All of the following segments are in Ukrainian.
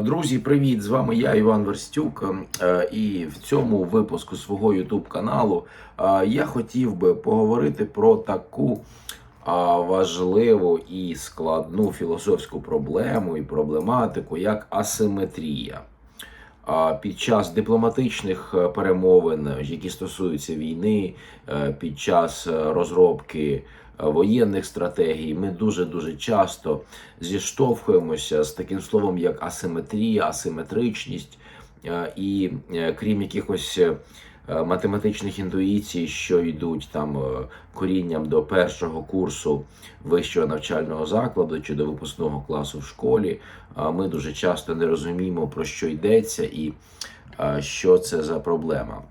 Друзі, привіт! З вами я, Іван Верстюк. Е, І в цьому випуску свого YouTube каналу е, я хотів би поговорити про таку важливу і складну філософську проблему і проблематику, як асиметрія. Під час дипломатичних е, перемовин, які стосуються війни, під час розробки воєнних стратегій, ми дуже дуже часто зіштовхуємося з таким словом, як асиметрія, асиметричність, Е, і е, крім якихось е, математичних інтуїцій, що йдуть там е, корінням до першого курсу вищого навчального закладу чи до випускного класу в школі, ми дуже часто не розуміємо про що йдеться і е, що це за проблема.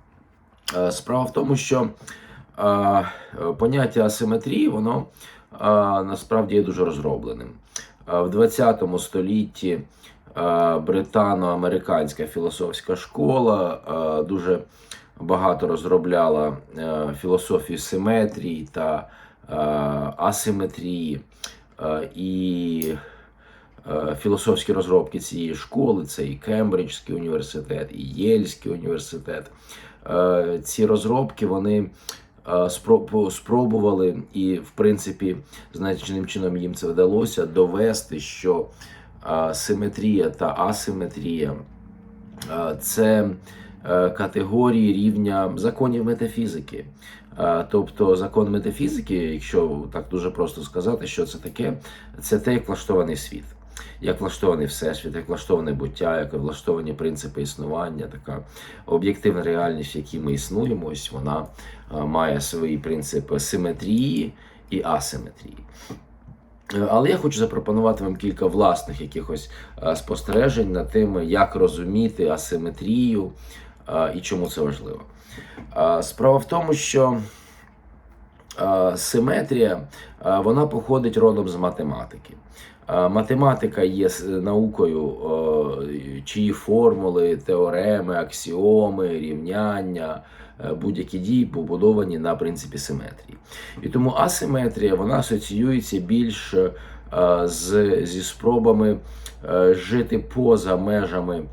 Е, Справа в тому, що е, поняття асиметрії, воно е, насправді є дуже розробленим. Е, В 20 столітті е, британо-американська філософська школа е, дуже багато розробляла е, філософію симетрії та е, асиметрії. Е, І е, філософські розробки цієї школи це і Кембриджський університет, і Єльський університет. Е, Ці розробки вони е, спробували, і, в принципі, значним чином їм це вдалося довести, що е, симетрія та асиметрія е, це е, категорії рівня законів метафізики. Е, Тобто закон метафізики, якщо так дуже просто сказати, що це таке, це те, як влаштований світ, як влаштований всесвіт, як влаштоване буття, як влаштовані принципи існування, така об'єктивна реальність, в якій ми існуємо, ось вона е, має свої принципи симетрії і асиметрії. Е, Але я хочу запропонувати вам кілька власних якихось е, спостережень над тим, як розуміти асиметрію і чому це важливо. Справа в тому, що симетрія вона походить родом з математики. Е, Математика є с- наукою, е, чиї формули, теореми, аксіоми, рівняння, е, будь-які дії побудовані на принципі симетрії. І тому асиметрія вона асоціюється більш е, з, зі спробами е, жити поза межами е,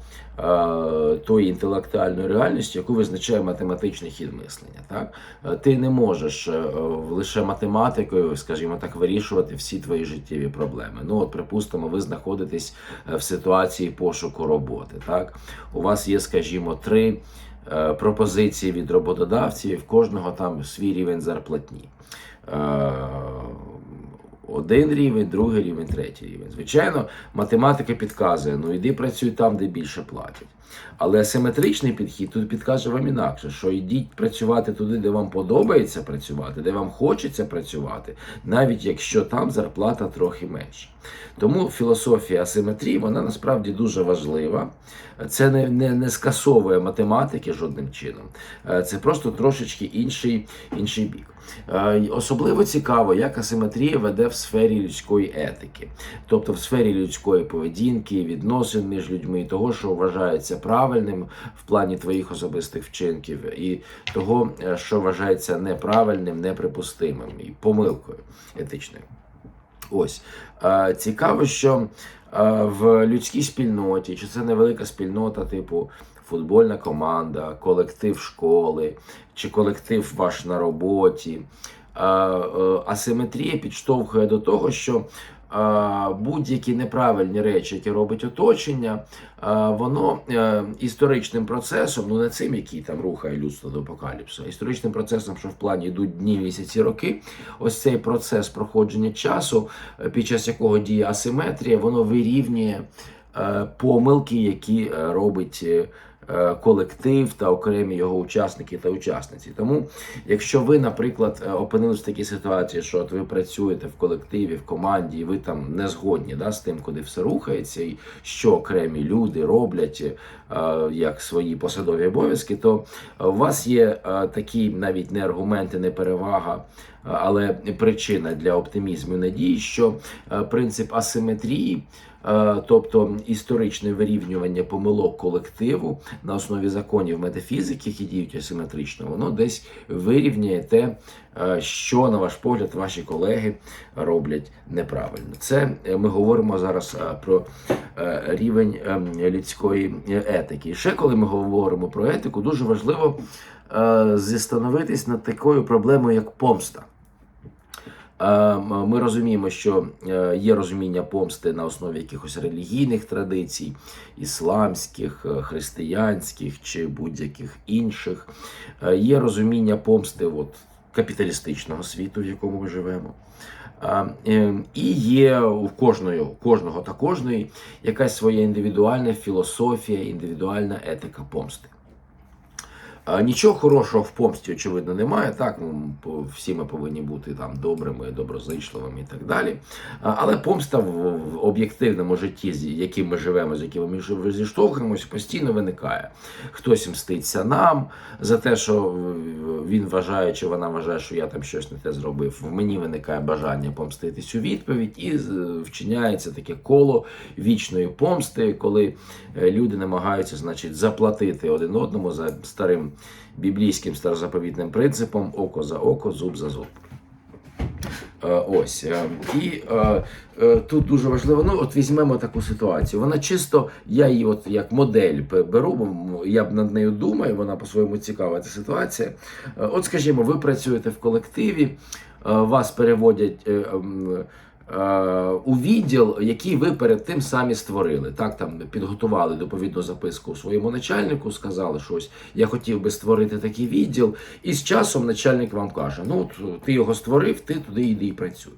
тої інтелектуальної реальності, яку визначає математичний хід мислення. Так? Е, Ти не можеш е, лише математикою, скажімо так, вирішувати всі твої життєві проблеми. Ну, от, припустимо, ви знаходитесь е, в ситуації пошуку роботи. Так? У вас є, скажімо, три е, пропозиції від роботодавців, кожного там свій рівень зарплатні. Один рівень, другий рівень, третій рівень. Звичайно, математика підказує, ну іди працюй там, де більше платять. Але асиметричний підхід тут підкаже вам інакше, що йдіть працювати туди, де вам подобається працювати, де вам хочеться працювати, навіть якщо там зарплата трохи менша. Тому філософія асиметрії вона насправді дуже важлива. Це не, не, не скасовує математики жодним чином. Е, Це просто трошечки інший, інший бік. Е, Особливо цікаво, як асиметрія веде в сфері людської етики, тобто в сфері людської поведінки, відносин між людьми, того, що вважається правильним в плані твоїх особистих вчинків, і того, е, що вважається неправильним, неприпустимим і помилкою етичною. Ось Е, цікаво, що е, в людській спільноті, чи це невелика спільнота, типу футбольна команда, колектив школи, чи колектив ваш на роботі. Е, Асиметрія підштовхує до того, що будь-які неправильні речі, які робить оточення, воно е, історичним процесом, ну не цим, який там рухає людство до апокаліпсу, а історичним процесом, що в плані йдуть дні, місяці, роки, ось цей процес проходження часу, е, під час якого діє асиметрія, воно вирівнює помилки, які робить. Е, Колектив та окремі його учасники та учасниці. Тому, якщо ви, наприклад, е, опинились в такій ситуації, що от ви працюєте в колективі, в команді, і ви там не згодні да, з тим, куди все рухається, і що окремі люди роблять е, як свої посадові обов'язки, то у вас є такі навіть не аргументи, не перевага, але причина для оптимізму і надії, що принцип асиметрії. Е, Тобто історичне вирівнювання помилок колективу на основі законів метафізики, які діють асиметрично, воно десь вирівняє те, е, що, на ваш погляд, ваші колеги роблять неправильно. Це е, ми говоримо зараз про рівень ем, людської етики. І ще коли ми говоримо про етику, дуже важливо зістановитись над такою проблемою, як помста. Е, Ми розуміємо, що е, є розуміння помсти на основі якихось релігійних традицій, ісламських, е, християнських чи будь-яких інших. Є розуміння помсти от, капіталістичного світу, в якому ми живемо. І є у кожної, кожного та кожної якась своя індивідуальна філософія, індивідуальна етика помсти. Нічого хорошого в помсті, очевидно, немає. Так, ну, всі ми повинні бути там добрими, доброзичливими і так далі. Але помста в, об'єктивному житті, з яким ми живемо, з яким ми зіштовхуємося, постійно виникає. Хтось мститься нам за те, що він вважає, чи вона вважає, що я там щось не те зробив. В мені виникає бажання помститись у відповідь, і вчиняється таке коло вічної помсти, коли е, люди намагаються, значить, заплатити один одному за старим біблійським старозаповітним принципом око за око, зуб за зуб. Е, Ось е, і е, тут дуже важливо. Ну, от візьмемо таку ситуацію. Вона чисто, я її от як модель беру, бо я б над нею думаю. Вона по-своєму цікава ця ситуація. От, скажімо, ви працюєте в колективі, вас переводять. Е, У відділ, який ви перед тим самі створили, так там підготували доповідну записку своєму начальнику, сказали щось. Я хотів би створити такий відділ, і з часом начальник вам каже: ну ти його створив, ти туди йди і працюй.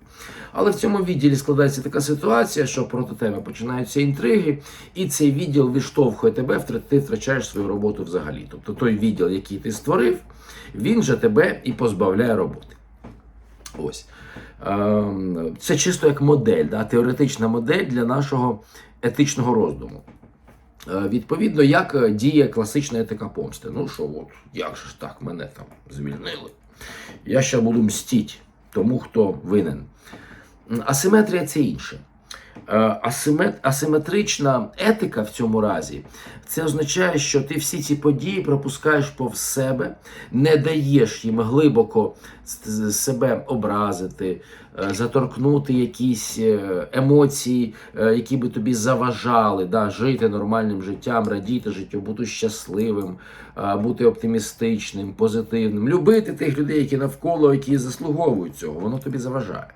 Але в цьому відділі складається така ситуація, що проти тебе починаються інтриги, і цей відділ відштовхує тебе, ти втрачаєш свою роботу взагалі. Тобто той відділ, який ти створив, він же тебе і позбавляє роботи. Ось. Ем, Це чисто як модель, да, теоретична модель для нашого етичного роздуму. Е, Відповідно, як е, діє класична етика помсти. Ну що, от, як же ж так, мене там звільнили. Я ще буду мстіть тому, хто винен. Асиметрія це інше. Е, асимет- Асиметрична етика в цьому разі це означає, що ти всі ці події пропускаєш повз себе, не даєш їм глибоко себе образити, е, заторкнути якісь е, емоції, які би тобі заважали да, жити нормальним життям, радіти життю, бути щасливим, бути оптимістичним, позитивним, любити тих людей, які навколо, які заслуговують цього, воно тобі заважає.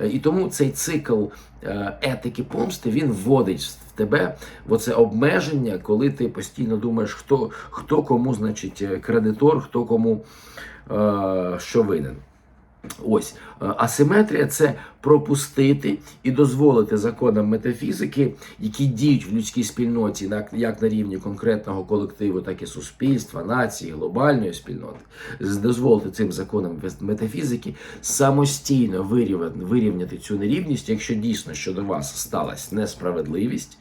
Е, І тому цей цикл е, етики помсти він вводить в тебе в оце обмеження, коли ти постійно думаєш, хто, хто кому, значить, е, кредитор, хто кому що винен. Ось е, асиметрія це пропустити і дозволити законам метафізики, які діють в людській спільноті, як на рівні конкретного колективу, так і суспільства, нації, глобальної спільноти, дозволити цим законам метафізики самостійно вирівняти, вирівняти цю нерівність, якщо дійсно щодо вас сталася несправедливість.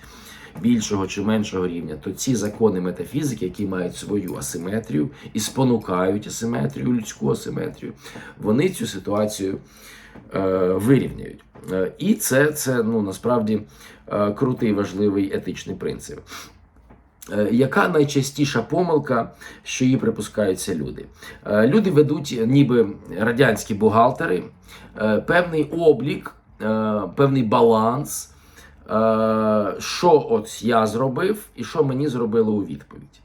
Більшого чи меншого рівня, то ці закони метафізики, які мають свою асиметрію і спонукають асиметрію, людську асиметрію, вони цю ситуацію е, вирівняють. Е, і це, це ну, насправді е, крутий важливий етичний принцип. Е, Яка найчастіша помилка, що її припускаються люди? Е, Люди ведуть, ніби радянські бухгалтери, е, певний облік, певний баланс, що от я зробив і що мені зробили у відповідь.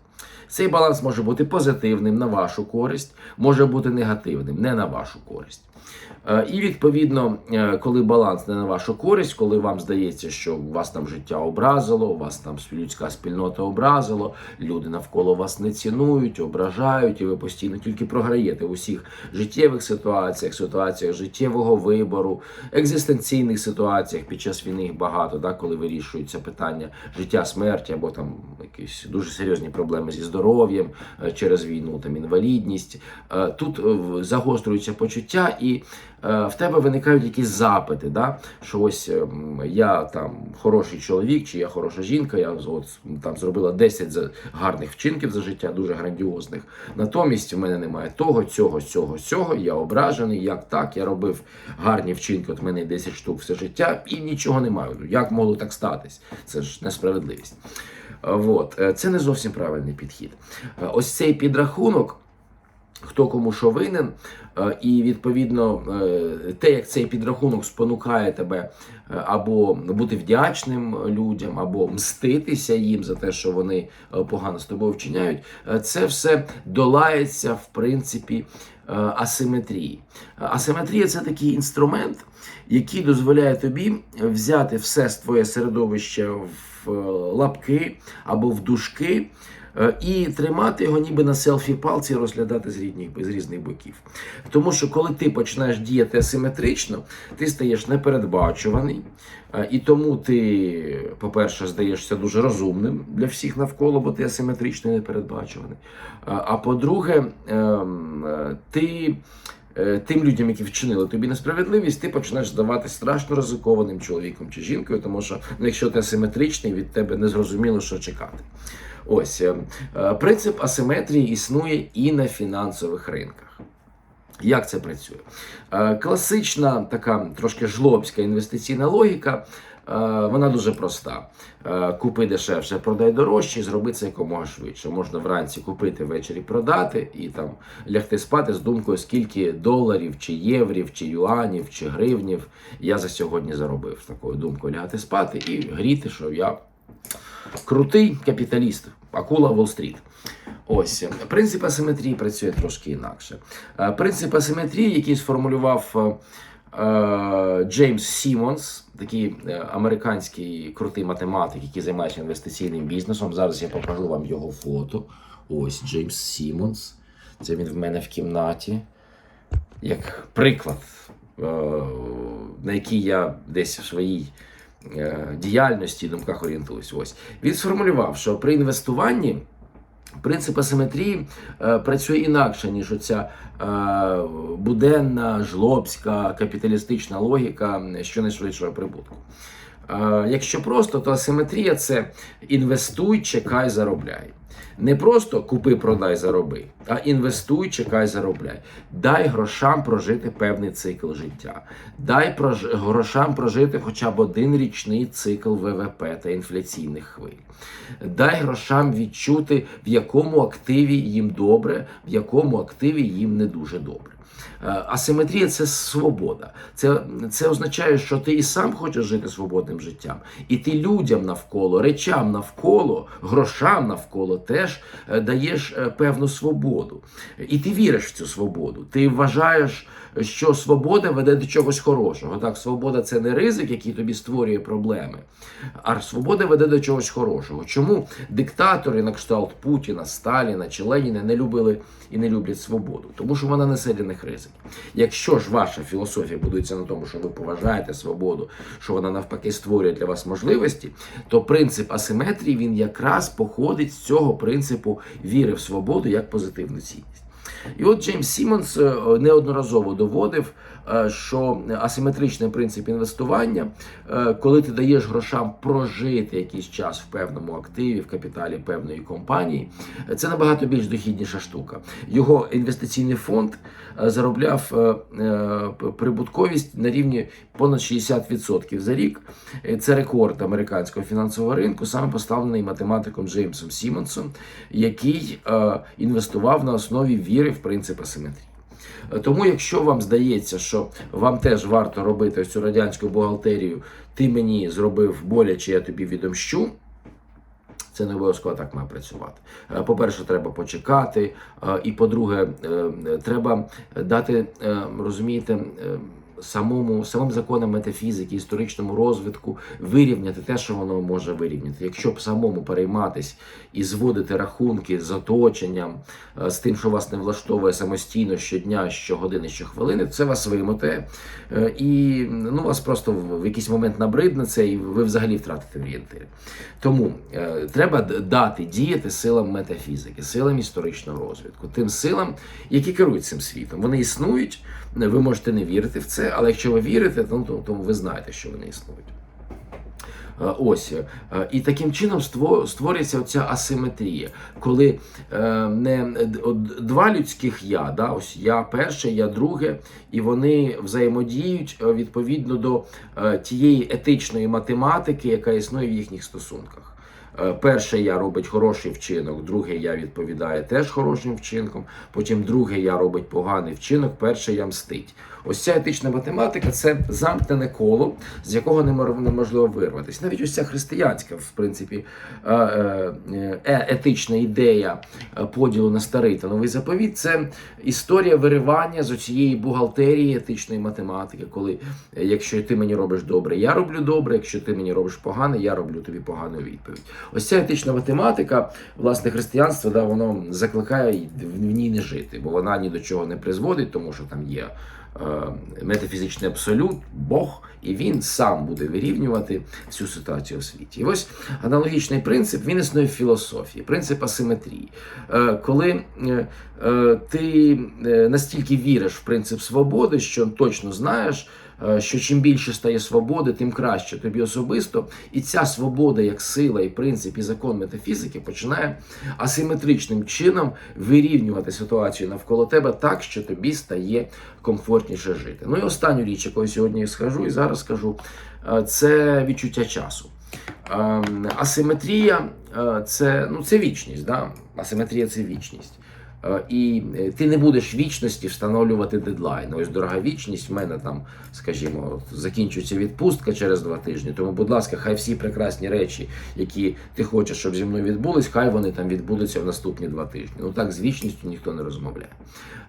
Цей баланс може бути позитивним на вашу користь, може бути негативним, не на вашу користь. Е, І відповідно, е, коли баланс не на вашу користь, коли вам здається, що вас там життя образило, вас там людська спільнота образило, люди навколо вас не цінують, ображають, і ви постійно тільки програєте в усіх життєвих ситуаціях, ситуаціях життєвого вибору, екзистенційних ситуаціях під час війни їх багато, да, коли вирішуються питання життя, смерті або там якісь дуже серйозні проблеми зі здоров'ям. Здоров'ям е, через війну, там інвалідність. Е, Тут е, загострюються почуття, і в тебе виникають якісь запити. Да? Що ось ем, я там хороший чоловік, чи я хороша жінка, я от там зробила 10 гарних вчинків за життя, дуже грандіозних. Натомість в мене немає того, цього, цього, цього. Я ображений. Як так? Я робив гарні вчинки. От мене 10 штук все життя, і нічого немає. Ну, Як могло так статись? Це ж несправедливість. Е, Вот. Е, Це не зовсім правильний підхід. Е, Ось цей підрахунок. Хто кому що винен, і відповідно те, як цей підрахунок спонукає тебе або бути вдячним людям, або мститися їм за те, що вони погано з тобою вчиняють, це все долається в принципі асиметрії. Асиметрія це такий інструмент, який дозволяє тобі взяти все своє середовище в е, лапки або в дужки. Е, І тримати його ніби на селфі-палці і розглядати з різних, з різних боків. Тому що коли ти починаєш діяти асиметрично, ти стаєш непередбачуваний, е, і тому ти, по-перше, здаєшся дуже розумним для всіх навколо, бо ти асиметрично непередбачуваний. Е, А по-друге, ем, ти. Тим людям, які вчинили тобі несправедливість, ти починаєш здавати страшно ризикованим чоловіком чи жінкою, тому що ну, якщо ти асиметричний, від тебе не зрозуміло, що чекати. Ось е, е, принцип асиметрії існує і на фінансових ринках. Як це працює? Е, Класична така трошки жлобська інвестиційна логіка. Вона дуже проста. Купи дешевше, продай дорожче, зроби це якомога швидше. Можна вранці купити, ввечері продати і там лягти спати з думкою, скільки доларів, чи єврів, чи юанів, чи гривнів я за сьогодні заробив. З такою думкою лягати спати і гріти, що я крутий капіталіст, акула Уолл-стріт. Ось принцип асиметрії працює трошки інакше. Е, Принцип асиметрії, який сформулював е, е, Джеймс Сімонс, такий американський крутий математик, який займається інвестиційним бізнесом. Зараз я покажу вам його фото. Ось Джеймс Сімонс. Це він в мене в кімнаті. Як приклад, на який я десь в своїй діяльності і думках орієнтуюсь. Ось він сформулював, що при інвестуванні принцип асиметрії е, працює інакше, ніж оця е, буденна, жлобська, капіталістична логіка щонайшвидшого прибутку. Е, якщо просто, то асиметрія це інвестуй, чекай, заробляй. Не просто купи, продай, зароби, а інвестуй, чекай, заробляй. Дай грошам прожити певний цикл життя. Дай грошам прожити хоча б один річний цикл ВВП та інфляційних хвиль. Дай грошам відчути, в якому активі їм добре, в якому активі їм не дуже добре. Е, Асиметрія це свобода. Це, це означає, що ти і сам хочеш жити свободним життям, і ти людям навколо, речам навколо, грошам навколо теж е, даєш е, певну свободу. І ти віриш в цю свободу. Ти вважаєш, що свобода веде до чогось хорошого. Так, свобода це не ризик, який тобі створює проблеми, а свобода веде до чогось хорошого. Чому диктатори на кшталт Путіна, Сталіна чи Леніна не любили і не люблять свободу? Тому що вона несе для них ризики. Якщо ж ваша філософія будується на тому, що ви поважаєте свободу, що вона навпаки створює для вас можливості, то принцип асиметрії він якраз походить з цього принципу віри в свободу як позитивну цінність. І от Джеймс Сімонс е, неодноразово доводив, е, що асиметричний принцип інвестування, е, коли ти даєш грошам прожити якийсь час в певному активі, в капіталі певної компанії, це набагато більш дохідніша штука. Його інвестиційний фонд заробляв прибутковість на рівні понад 60% за рік. Це рекорд американського фінансового ринку, саме поставлений математиком Джеймсом Сімонсом, який інвестував на основі віри в принцип асиметрії. Е, Тому, якщо вам здається, що вам теж варто робити цю радянську бухгалтерію, ти мені зробив боляче, я тобі відомщу. Це не обов'язково так має працювати. Е, По-перше, треба почекати. е, І по-друге, е, треба дати, розумієте, самому самим законам метафізики, історичному розвитку вирівняти те, що воно може вирівняти. Якщо б самому перейматись і зводити рахунки з оточенням, е, з тим, що вас не влаштовує самостійно щодня, щогодини, щохвилини, це вас вимотає. Е, І ну, вас просто в якийсь момент набридне це, і ви взагалі втратите орієнтири. Тому е, треба дати діяти силам метафізики, силам історичного розвитку, тим силам, які керують цим світом. Вони існують, ви можете не вірити в це, але якщо ви вірите, то, то, то ви знаєте, що вони існують. Е, Ось Е, і таким чином створюється оця асиметрія, коли е, не два людських я, да, ось я перше, я друге, і вони взаємодіють відповідно до тієї етичної математики, яка існує в їхніх стосунках. Е, Перше я робить хороший вчинок, друге я відповідає теж хорошим вчинком. Потім друге я робить поганий вчинок, перше я мстить. Ось ця етична математика це замкнене коло, з якого неможливо вирватися. Навіть ось ця християнська, в принципі, е, е, етична ідея поділу на старий та новий заповіт це історія виривання з цієї бухгалтерії етичної математики, коли якщо ти мені робиш добре, я роблю добре, якщо ти мені робиш погане, я роблю тобі погану відповідь. Ось ця етична математика, власне, християнство, да, воно закликає в ній не жити, бо вона ні до чого не призводить, тому що там є е, метафізичний абсолют, Бог, і він сам буде вирівнювати всю ситуацію у світі. І ось аналогічний принцип він існує в філософії, принцип асиметрії. Е, коли е, е, ти е, настільки віриш в принцип свободи, що точно знаєш. Е, Що чим більше стає свободи, тим краще тобі особисто, і ця свобода, як сила, і принцип, і закон метафізики починає асиметричним чином вирівнювати ситуацію навколо тебе так, що тобі стає комфортніше жити. Ну і останню річ, яку я сьогодні скажу, і зараз скажу, е, це відчуття часу. Ем, Асиметрія е, це, ну, це вічність. Да? Асиметрія це вічність. Е, І е, ти не будеш вічності встановлювати дедлайн. Ось дорога вічність. В мене там, скажімо, закінчується відпустка через два тижні. Тому, будь ласка, хай всі прекрасні речі, які ти хочеш, щоб зі мною відбулись, хай вони там відбудуться в наступні два тижні. Ну так з вічністю ніхто не розмовляє.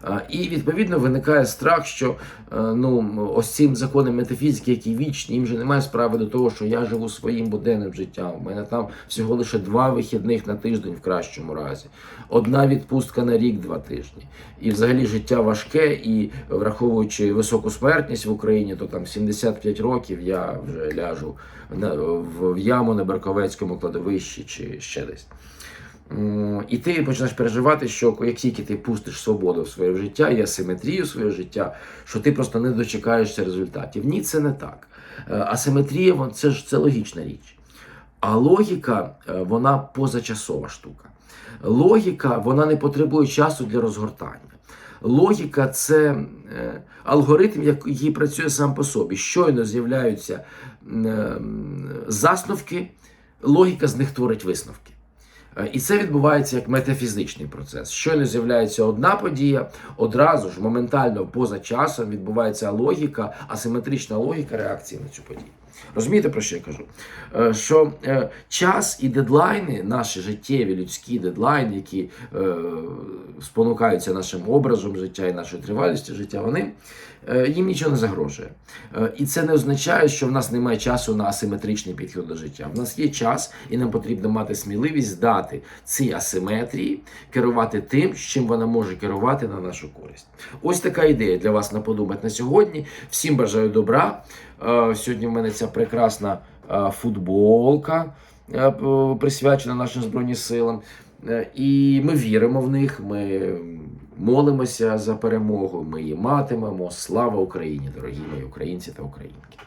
Е, І відповідно виникає страх, що ну ось цим законом метафізики, які вічні, їм же немає справи до того, що я живу своїм буденним життям. У мене там всього лише два вихідних на тиждень в кращому разі, одна відпустка на рік, два тижні. І взагалі життя важке, і враховуючи високу смертність в Україні, то там 75 років я вже ляжу в яму на Берковецькому кладовищі чи ще десь. І ти починаєш переживати, що як тільки ти пустиш свободу в своє життя і асиметрію в своє життя, що ти просто не дочекаєшся результатів. Ні, це не так. Е, Асиметрія це ж це логічна річ. А логіка е, вона позачасова штука. Логіка вона не потребує часу для розгортання. Логіка це е, алгоритм, який працює сам по собі. Щойно з'являються е, засновки, логіка з них творить висновки. Е, І це відбувається як метафізичний процес. Щойно з'являється одна подія, одразу ж моментально поза часом відбувається логіка, асиметрична логіка реакції на цю подію. Розумієте, про що я кажу? Е, Що е, час і дедлайни, наші життєві людські дедлайни, які е, спонукаються нашим образом життя і нашою тривалістю життя, вони їм нічого не загрожує. І це не означає, що в нас немає часу на асиметричний підхід до життя. В нас є час, і нам потрібно мати сміливість здати ці асиметрії, керувати тим, чим вона може керувати на нашу користь. Ось така ідея для вас на подумати на сьогодні. Всім бажаю добра. Е, Сьогодні в мене ця прекрасна е, футболка е, присвячена нашим Збройним силам. І ми віримо в них. Ми молимося за перемогу. Ми її матимемо. Слава Україні, дорогі мої українці та українки.